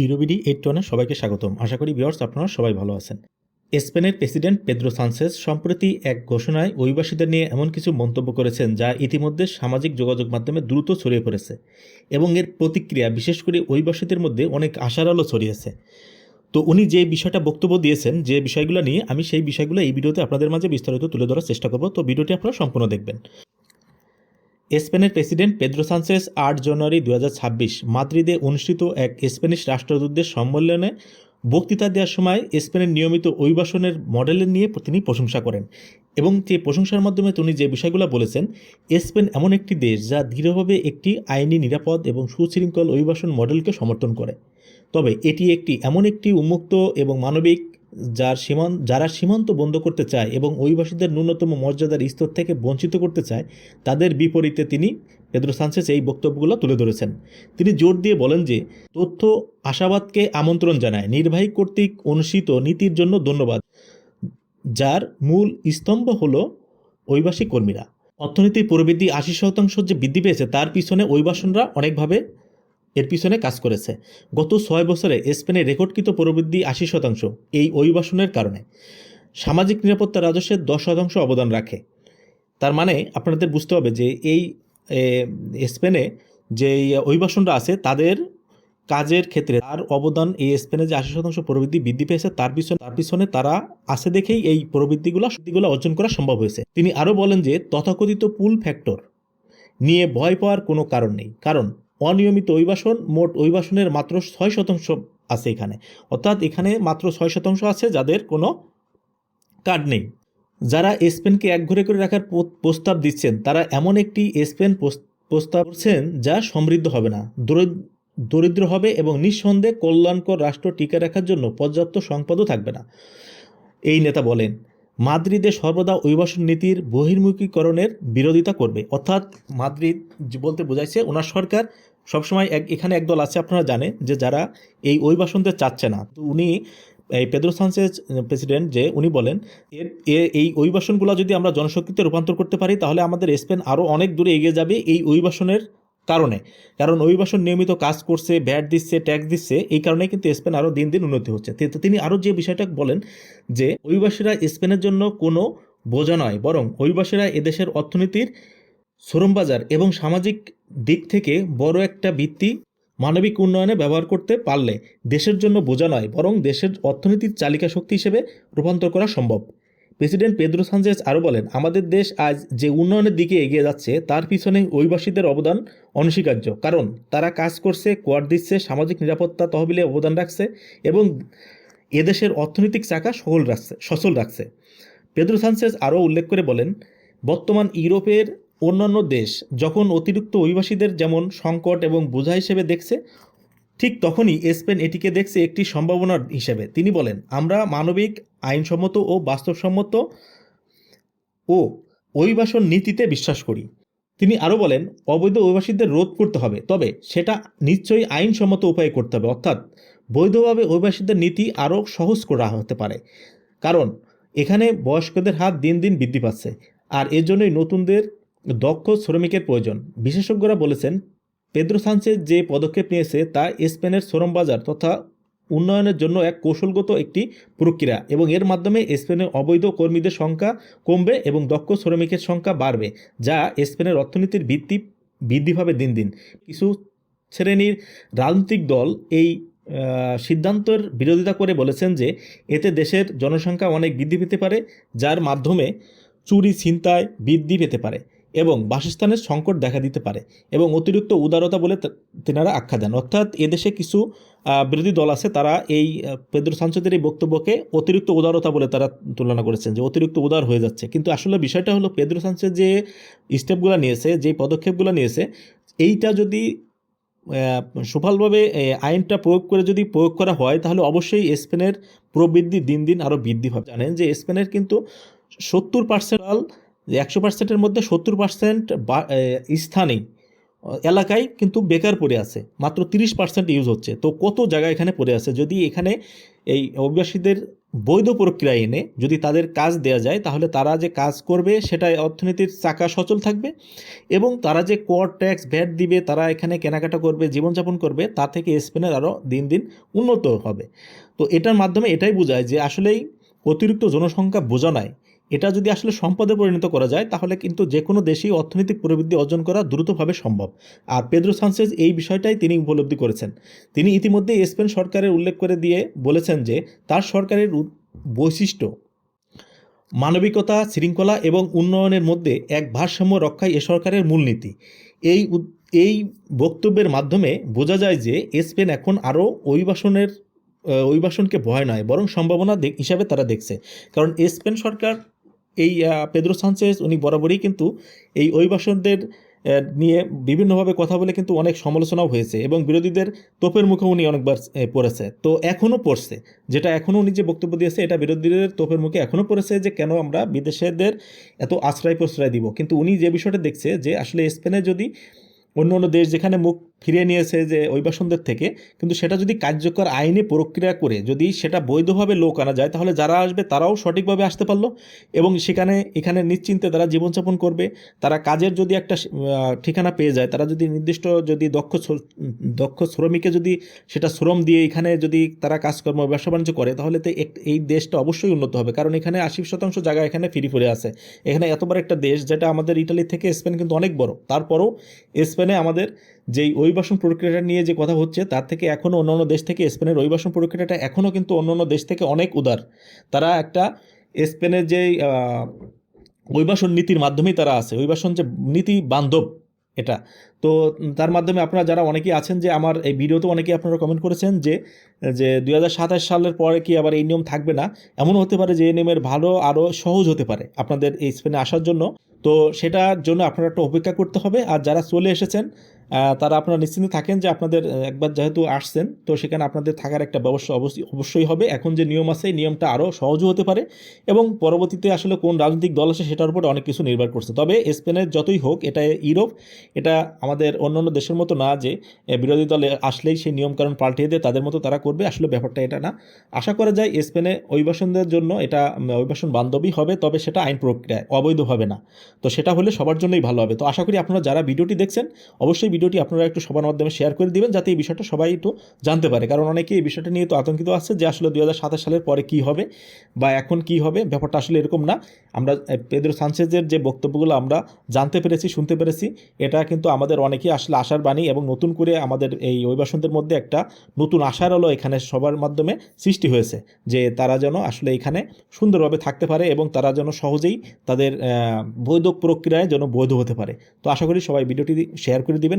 ইউরোবিডি eight ওয়ানে সবাইকে স্বাগতম। আশা করি ভিউয়ার্স আপনারা সবাই ভালো আছেন। স্পেনের প্রেসিডেন্ট পেদ্রো সানসেস সম্প্রতি এক ঘোষণায় অভিবাসীদের নিয়ে এমন কিছু মন্তব্য করেছেন যা ইতিমধ্যে সামাজিক যোগাযোগ মাধ্যমে দ্রুত ছড়িয়ে পড়েছে এবং এর প্রতিক্রিয়া, বিশেষ করে অভিবাসীদের মধ্যে অনেক আশার আলো ছড়িয়েছে। তো উনি যে বিষয়টা বক্তব্য দিয়েছেন, যে বিষয়গুলো নিয়ে আমি সেই বিষয়গুলো এই ভিডিওতে আপনাদের মাঝে বিস্তারিত তুলে ধরার চেষ্টা করব। তো ভিডিওটি আপনারা সম্পূর্ণ দেখবেন। স্পেনের প্রেসিডেন্ট পেদ্রো সানচেস আট জানুয়ারি দু হাজার ছাব্বিশ মাদ্রিদে অনুষ্ঠিত এক স্প্যানিশ রাষ্ট্রদূতদের সম্মেলনে বক্তৃতা দেওয়ার সময় স্পেনের নিয়মিত অভিবাসনের মডেলের নিয়ে তিনি প্রশংসা করেন। এবং যে প্রশংসার মাধ্যমে তিনি যে বিষয়গুলো বলেছেন, স্পেন এমন একটি দেশ যা দৃঢ়ভাবে একটি আইনি, নিরাপদ এবং সুশৃঙ্খল অভিবাসন মডেলকে সমর্থন করে। তবে এটি একটি এমন একটি উন্মুক্ত এবং মানবিক যার সীমান্ত যারা সীমান্ত বন্ধ করতে চায় এবং অভিবাসীদের ন্যূনতম মর্যাদার স্তর থেকে বঞ্চিত করতে চায়, তাদের বিপরীতে তিনি পেদ্রো সানচেস এই বক্তব্যগুলো তুলে ধরেছেন। তিনি জোর দিয়ে বলেন যে, তথ্য আশাবাদকে আমন্ত্রণ জানায়। নির্বাহী কর্তৃক অনুষ্ঠিত নীতির জন্য ধন্যবাদ, যার মূল স্তম্ভ হল অভিবাসী কর্মীরা। অর্থনীতির প্রবৃদ্ধি আশি শতাংশ যে বৃদ্ধি পেয়েছে, তার পিছনে অভিবাসনরা অনেকভাবে এর পিছনে কাজ করেছে। গত ছয় বছরে স্পেনে রেকর্ডকৃত প্রবৃদ্ধি আশি শতাংশ এই অভিবাসনের কারণে। সামাজিক নিরাপত্তা রাজস্বের দশ শতাংশ অবদান রাখে। তার মানে আপনাদের বুঝতে হবে যে এই স্পেনে যে অভিবাসনরা আছে, তাদের কাজের ক্ষেত্রে তার অবদান এই স্পেনে যে আশি শতাংশ প্রবৃদ্ধি বৃদ্ধি পেয়েছে, তার পিছনে তার পিছনে তারা আছে দেখেই এই প্রবৃদ্ধিগুলো শক্তিগুলো অর্জন করা সম্ভব হয়েছে। তিনি আরও বলেন যে তথাকথিত পুল ফ্যাক্টর নিয়ে ভয় পাওয়ার কোনো কারণ নেই। কারণ অনিয়মিত অভিবাসন, মোট অভিবাসনের মাত্র ছয় শতাংশ আছে এখানে। অর্থাৎ এখানে মাত্র ছয় শতাংশ আছে যাদের কোনো কার্ড নেই। যারা স্পেনকে একঘরে করে রাখার প্রস্তাব দিচ্ছেন, তারা এমন একটি স্পেন প্রস- প্রস্তাব করছেন যা সমৃদ্ধ হবে না। দরিদ্র হবে এবং নিঃসন্দেহে কল্যাণকর রাষ্ট্র টিকে রাখার জন্য পর্যাপ্ত সম্পদও থাকবে না। এই নেতা বলেন মাদ্রিদে সর্বদা অভিবাসন নীতির বহির্মুখীকরণের বিরোধিতা করবে। অর্থাৎ মাদ্রিদ বলতে বোঝাইছে, ওনার সরকার সবসময় এক, এখানে একদল আছে, আপনারা জানেন যে যারা এই অভিবাসনদের চাচ্ছে না। তো উনি, এই পেদ্রো সানচেজ প্রেসিডেন্ট যে, উনি বলেন, এর এই অভিবাসনগুলো যদি আমরা জনশক্তিতে রূপান্তর করতে পারি, তাহলে আমাদের স্পেন আরও অনেক দূরে এগিয়ে যাবে। এই অভিবাসনের কারণে। কারণ অভিবাসন নিয়মিত কাজ করছে, ব্যাট দিচ্ছে ট্যাক্স দিচ্ছে, এই কারণে কিন্তু স্পেন আরও দিন দিন উন্নতি হচ্ছে। তিনি আরও যে বিষয়টা বলেন যে অভিবাসীরা স্পেনের জন্য কোনো বোঝা নয়, বরং অভিবাসীরা এদেশের অর্থনীতির শ্রমবাজার এবং সামাজিক দিক থেকে বড় একটা ভিত্তি মানবিক উন্নয়নে ব্যবহার করতে পারলে দেশের জন্য বোঝা নয়, বরং দেশের অর্থনীতির চালিকা শক্তি হিসেবে রূপান্তর করা সম্ভব। প্রেসিডেন্ট পেদ্রো সানচেজ আরও বলেন, আমাদের দেশ আজ যে উন্নয়নের দিকে এগিয়ে যাচ্ছে, তার পিছনে অভিবাসীদের অবদান অনস্বীকার্য। কারণ তারা কাজ করছে কোয়ার দিচ্ছে, সামাজিক নিরাপত্তা তহবিলে অবদান রাখছে এবং এদেশের অর্থনৈতিক চাকা সহল রাখছে, সচল রাখছে। পেদ্রো সানচেজ আরও উল্লেখ করে বলেন, বর্তমান ইউরোপের অন্যান্য দেশ যখন অতিরিক্ত অভিবাসীদের যেমন সংকট এবং বোঝা হিসেবে দেখছে, ঠিক তখনই স্পেন এটিকে দেখছে একটি সম্ভাবনার হিসেবে। তিনি বলেন, আমরা মানবিক আইনসম্মত ও বাস্তবসম্মত ও অভিবাসন নীতিতে বিশ্বাস করি। তিনি আরও বলেন, অবৈধ অভিবাসীদের রোধ করতে হবে, তবে সেটা নিশ্চয়ই আইনসম্মত উপায়ে করতে হবে, অর্থাৎ বৈধভাবে অভিবাসীদের নীতি আরও সহজ করা হতে পারে। কারণ, এখানে বয়স্কদের হাত দিন দিন বৃদ্ধি পাচ্ছে, আর এর জন্যই নতুনদের দক্ষ শ্রমিকের প্রয়োজন। বিশেষজ্ঞরা বলেছেন, পেদ্রো সানচেজ যে পদক্ষেপ নিয়েছে তা স্পেনের শ্রম বাজার তথা উন্নয়নের জন্য এক কৌশলগত একটি প্রক্রিয়া এবং এর মাধ্যমে স্পেনের অবৈধ কর্মীদের সংখ্যা কমবে এবং দক্ষ শ্রমিকের সংখ্যা বাড়বে, যা স্পেনের অর্থনীতির ভিত্তি বৃদ্ধি পাবে দিন দিন। কিছু শ্রেণির রাজনৈতিক দল এই সিদ্ধান্তের বিরোধিতা করে বলেছেন যে এতে দেশের জনসংখ্যা অনেক বৃদ্ধি পেতে পারে, যার মাধ্যমে চুরি, ছিনতাই বৃদ্ধি পেতে পারে। এবং বাসস্থানের সংকট দেখা দিতে পারে এবং অতিরিক্ত উদারতা বলে তেনারা আখ্যা দেন। অর্থাৎ এদেশে কিছু বিরোধী দল আছে, তারা এই পেদ্রো সানচেদের এই বক্তব্যকে অতিরিক্ত উদারতা বলে তারা তুলনা করেছেন যে অতিরিক্ত উদার হয়ে যাচ্ছে। কিন্তু আসলে বিষয়টা হলো পেদ্রো সানচেজ যে স্টেপগুলো নিয়েছে, যে পদক্ষেপগুলো নিয়েছে, এইটা যদি সুফলভাবে আইনটা প্রয়োগ করে যদি প্রয়োগ করা হয়, তাহলে অবশ্যই স্পেনের প্রবৃদ্ধি দিন দিন আরও বৃদ্ধি হবে। জানেন যে স্পেনের কিন্তু সত্তর পার্সেন্ট একশো পার্সেন্টের মধ্যে সত্তর পার্সেন্ট স্থানেই আহ, এলাকায় কিন্তু বেকার পড়ে আছে। মাত্র তিরিশ পার্সেন্ট ইউজ হচ্ছে। তো কত জায়গা এখানে পড়ে আছে? যদি এখানে এই অভিবাসীদের বৈধ প্রক্রিয়া এনে যদি তাদের কাজ দেওয়া যায় তাহলে তারা যে কাজ করবে সেটা অর্থনীতির চাকা সচল থাকবে এবং তারা যে কর ট্যাক্স ভ্যাট দিবে তারা এখানে কেনাকাটা করবে জীবনযাপন করবে তা থেকে স্পেনের আরও দিন দিন উন্নত হবে। তো এটার মাধ্যমে এটাই বোঝায় যে আসলেই অতিরিক্ত জনসংখ্যা বোঝা নয় এটা যদি আসলে সম্পদে পরিণত করা যায়, তাহলে কিন্তু যে কোনো দেশেই অর্থনৈতিক প্রবৃদ্ধি অর্জন করা দ্রুতভাবে সম্ভব। আর পেদ্রো সানচেজ এই বিষয়টাই তিনি উপলব্ধি করেছেন। তিনি ইতিমধ্যে স্পেন সরকারের উল্লেখ করে দিয়ে বলেছেন যে, তার সরকারের বৈশিষ্ট্য, মানবিকতা, শৃঙ্খলা এবং উন্নয়নের মধ্যে এক ভারসাম্য রক্ষাই এ সরকারের মূলনীতি এই এই বক্তব্যের মাধ্যমে বোঝা যায় যে, স্পেন এখন আরও অভিবাসনের অভিবাসনকে ভয় নয়, বরং সম্ভাবনা হিসাবে তারা দেখছে। কারণ স্পেন সরকার এই পেদ্রো সানচেজ উনি বরাবরই কিন্তু এই অভিবাসনদের নিয়ে বিভিন্নভাবে কথা বলে কিন্তু অনেক সমালোচনাও হয়েছে এবং বিরোধীদের তোপের মুখে উনি অনেকবার পড়েছে। তো এখনও পড়ছে। যেটা এখনও উনি যে বক্তব্য দিয়েছে, এটা বিরোধীদের তোপের মুখে এখনও পড়েছে যে কেন আমরা বিদেশেদের এত আশ্রয় প্রশ্রয় দিব। কিন্তু উনি যে বিষয়টা দেখছে যে আসলে স্পেনে যদি অন্য অন্য দেশ যেখানে মুখ ফিরিয়ে নিয়েছে যে অভিবাসনদের থেকে, কিন্তু সেটা যদি কার্যকর আইনে প্রক্রিয়া করে, যদি সেটা বৈধভাবে লোক আনা যায়, তাহলে যারা আসবে তারাও সঠিকভাবে আসতে পারল এবং সেখানে, এখানে নিশ্চিন্তে তারা জীবনযাপন করবে। তারা কাজের যদি একটা ঠিকানা পেয়ে যায়, তারা যদি নির্দিষ্ট যদি দক্ষ দক্ষ শ্রমিকে যদি সেটা শ্রম দিয়ে এখানে যদি তারা কাজকর্ম, ব্যবসা বাণিজ্য করে, তাহলে তো এই দেশটা অবশ্যই উন্নত হবে। কারণ এখানে আশি শতাংশ জায়গা এখানে ফ্রি ফিরে আছে এখানে এত বড় একটা দেশ, যেটা আমাদের ইটালি থেকে স্পেন কিন্তু অনেক বড়। তারপরও স্পেনে আমাদের যেই অভিবাসন প্রক্রিয়াটা নিয়ে যে কথা হচ্ছে, তার থেকে এখনও অন্যান্য দেশ থেকে স্পেনের অভিবাসন প্রক্রিয়াটা এখনও কিন্তু অন্যান্য দেশ থেকে অনেক উদার। তারা একটা স্পেনের যেই অভিবাসন নীতির মাধ্যমেই তারা আছে। অভিবাসন যে নীতি বান্ধব এটা। তো তার মাধ্যমে আপনারা যারা অনেকেই আছেন যে আমার এই ভিডিওতে অনেকেই আপনারা কমেন্ট করেছেন যে যে দুই হাজার সাতাশ সালের পরে কি আবার এই নিয়ম থাকবে না? এমনও হতে পারে যে এই নিয়মের ভালো আরও সহজ হতে পারে আপনাদের এই স্পেনে আসার জন্য। তো সেটার জন্য আপনারা একটু অপেক্ষা করতে হবে। আর যারা চলে এসেছেন তারা আপনারা নিশ্চিন্ত থাকেন যে আপনাদের একবার যেহেতু আসছেন, তো সেখানে আপনাদের থাকার একটা ব্যবস্থা অবশ্যই অবশ্যই হবে। এখন যে নিয়ম আছে, এই নিয়মটা আরও সহজও হতে পারে এবং পরবর্তীতে আসলে কোন রাজনৈতিক দল আছে সেটার উপরে অনেক কিছু নির্ভর করছে। তবে স্পেনের যতই হোক, এটা ইউরোপ, এটা আমাদের অন্যান্য দেশের মতো না যে বিরোধী দলে আসলেই সেই নিয়মকানুন পাল্টিয়ে দিয়ে তাদের মতো তারা করবে। আসলে ব্যাপারটা এটা না। আশা করা যায় স্পেনে অভিবাসনদের জন্য এটা অভিবাসন বান্ধবী হবে, তবে সেটা আইন প্রক্রিয়ায় অবৈধ হবে না। তো সেটা হলে সবার জন্যই ভালো হবে। তো আশা করি আপনারা যারা ভিডিওটি দেখছেন, অবশ্যই ভিডিওটি আপনারা একটু সবার মাধ্যমে শেয়ার করে দিবেন, যাতে এই বিষয়টা সবাই একটু জানতে পারে। কারণ অনেকে এই বিষয়টা নিয়ে তো আতঙ্কিত আছে যে আসলে দু হাজার সাতাশ সালের পরে কি হবে বা এখন কি হবে, ব্যাপারটা আসলে এরকম না। আমরা পেদ্রো সানচেজের যে বক্তব্যগুলো আমরা জানতে পেরেছি, শুনতে পেরেছি, এটা কিন্তু আমাদের অনেকেই আসলে আশার বাণী এবং নতুন করে আমাদের এই অভিবাসনদের মধ্যে একটা নতুন আশার আলো এখানে সবার মাধ্যমে সৃষ্টি হয়েছে যে তারা যেন আসলে এখানে সুন্দরভাবে থাকতে পারে এবং তারা যেন সহজেই তাদের বৈধ প্রক্রিয়ায় যেন বৈধ হতে পারে। তো আশা করি সবাই ভিডিওটি শেয়ার করে দিবেন